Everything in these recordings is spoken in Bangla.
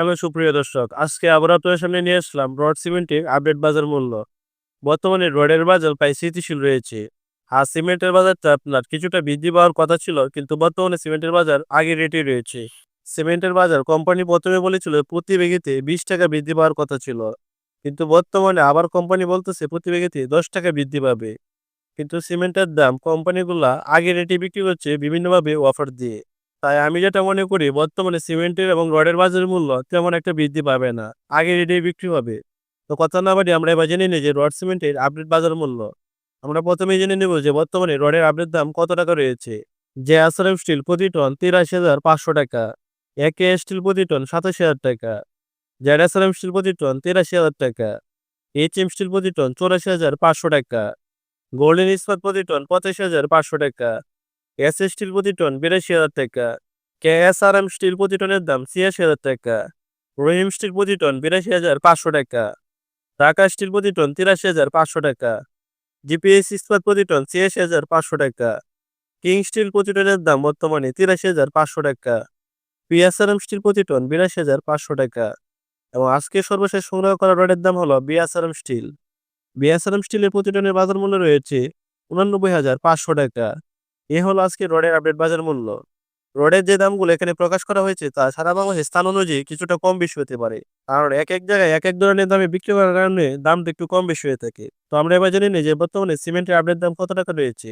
হ্যালো, সুপ্রিয় দর্শক, আজকে আবার আপনাদের সামনে নিয়ে আসলাম রড সিমেন্টের আপডেট বাজার মূল্য। বর্তমানে রডের বাজার প্রায় স্থিতিশীল রয়েছে। আর সিমেন্টের বাজারটা আপনার কিছুটা বৃদ্ধি পাওয়ার কথা ছিল, কিন্তু বর্তমানে সিমেন্টের বাজার আগের রেটে রয়েছে। সিমেন্টের বাজার কোম্পানি প্রথমে বলেছিল, প্রতি বেগেতে বিশ টাকা বৃদ্ধি পাওয়ার কথা ছিল। কিন্তু বর্তমানে আবার কোম্পানি বলতেছে, প্রতি বেগেতে দশ টাকা বৃদ্ধি পাবে। কিন্তু সিমেন্টের দাম কোম্পানিগুলা আগের রেটে বিক্রি করছে, বিভিন্নভাবে অফার দিয়ে। তাই আমি যেটা মনে করি, বর্তমানে সিমেন্টের এবং রডের বাজার মূল্য তেমন একটা বৃদ্ধি পাবে না। আগে রেটেই বিক্রি হবে। তো কথা না বাড়ি আমরা এবার জেনে নিই যে রড সিমেন্টের আপডেট বাজার মূল্য। আমরা প্রথমেই জেনে নেব যে বর্তমানে রডের আপডেট দাম কত টাকা রয়েছে। যে আসারাম স্টিল প্রতি টন তিরাশি হাজার পাঁচশো টাকা। একে স্টিল প্রতি টন সাতাশি হাজার টাকা। জেড আসারাম স্টিল প্রতি টন তিরাশি হাজার টাকা। এইচ এম স্টিল প্রতি টন চৌরাশি হাজার পাঁচশো টাকা। গোল্ডেন ইস্পাত প্রতি টন পঁচাশি হাজার পাঁচশো টাকা। এস এস স্টিল প্রতি টন বিরাশি হাজার টাকা। K S R M steel প্রতি টনের দাম ছিয়াশি হাজার টাকা। রহিম স্টিল প্রতি টন বিরাশি হাজার পাঁচশো টাকা। ঢাকা স্টিল প্রতি টন তিরাশি হাজার পাঁচশো টাকা। জিপিএস ইস্পাত প্রতি টন ছিয়াশি হাজার পাঁচশো টাকা। কিং স্টিল প্রতি টনের দাম বর্তমানে তিরাশি হাজার পাঁচশো টাকা। বিএসআরএম স্টিল প্রতি টন বিরাশি হাজার পাঁচশো টাকা। এবং আজকে সর্বশেষ সংগ্রহ করা রডের দাম হলো বিএসআরএম স্টিল। বিএসআরএম স্টিলের প্রতি টনের বাজার মূল্য রয়েছে উনানব্বই হাজার পাঁচশো টাকা। এ হলো আজকে রডের আপডেট বাজার মূল্য। রডের যে দামগুলো এখানে প্রকাশ করা হয়েছে, তা সারা বাংলাদেশে স্থান অনুযায়ী কিছুটা কম বেশি হতে পারে। কারণ এক এক জায়গায় এক এক ধরনের দামে বিক্রি করার কারণে দামটা একটু কম বেশি হয়ে থাকে। তো আমরা এবার জানি না যে বর্তমানে সিমেন্টের আপডেট দাম কত টাকা রয়েছে।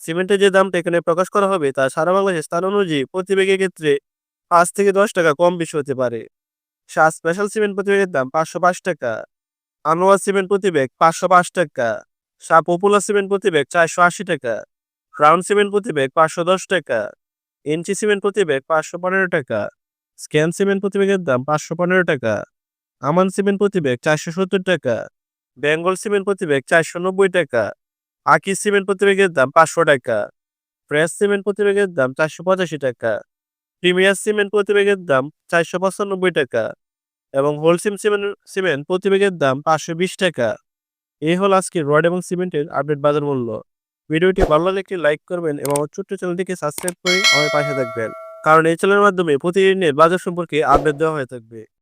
সিমেন্টের যে দামটা এখানে প্রকাশ করা হবে, তা সারা বাংলাদেশে স্থান অনুযায়ী প্রতি ব্যাগের ক্ষেত্রে পাঁচ থেকে দশ টাকা কম বেশি হতে পারে। শাহ স্পেশাল সিমেন্ট প্রতি ব্যাগের দাম পাঁচশো পাঁচ টাকা। আনোয়ার সিমেন্ট প্রতি ব্যাগ পাঁচশো পাঁচ টাকা। শাহ পপুলার সিমেন্ট প্রতি ব্যাগ চারশো আশি টাকা। ক্রাউন সিমেন্ট প্রতি ব্যাগ পাঁচশো দশ টাকা। এনচি সিমেন্ট প্রতি ব্যাগ পাঁচশো পনেরো টাকা। স্ক্যান সিমেন্ট প্রতি ব্যাগের দাম পাঁচশো পনেরো টাকা। আমান সিমেন্ট প্রতি ব্যাগ চারশো সত্তর টাকা। বেঙ্গল সিমেন্ট প্রতি ব্যাগ চারশো নব্বই টাকা। আকি সিমেন্ট প্রতি ব্যাগের দাম পাঁচশো টাকা। ফ্রেশ সিমেন্ট প্রতি ব্যাগের দাম চারশো পঁচাশি টাকা। প্রিমিয়ার সিমেন্ট প্রতি ব্যাগের দাম চারশো পঁচানব্বই টাকা। এবং হোলসিম সিমেন্ট সিমেন্ট প্রতি ব্যাগের দাম পাঁচশো বিশ টাকা। এই হল আজকে রড এবং সিমেন্টের আপডেট বাজার মূল্য। ভিডিওটি ভালো লাগলে একটি লাইক করবেন এবং ছোট্ট চ্যানেলটিকে সাবস্ক্রাইব করে আমার পাশে থাকবেন। কারণ এই চ্যানেলের মাধ্যমে প্রতিদিনের বাজার সম্পর্কে আপডেট দেওয়া হয়ে থাকবে।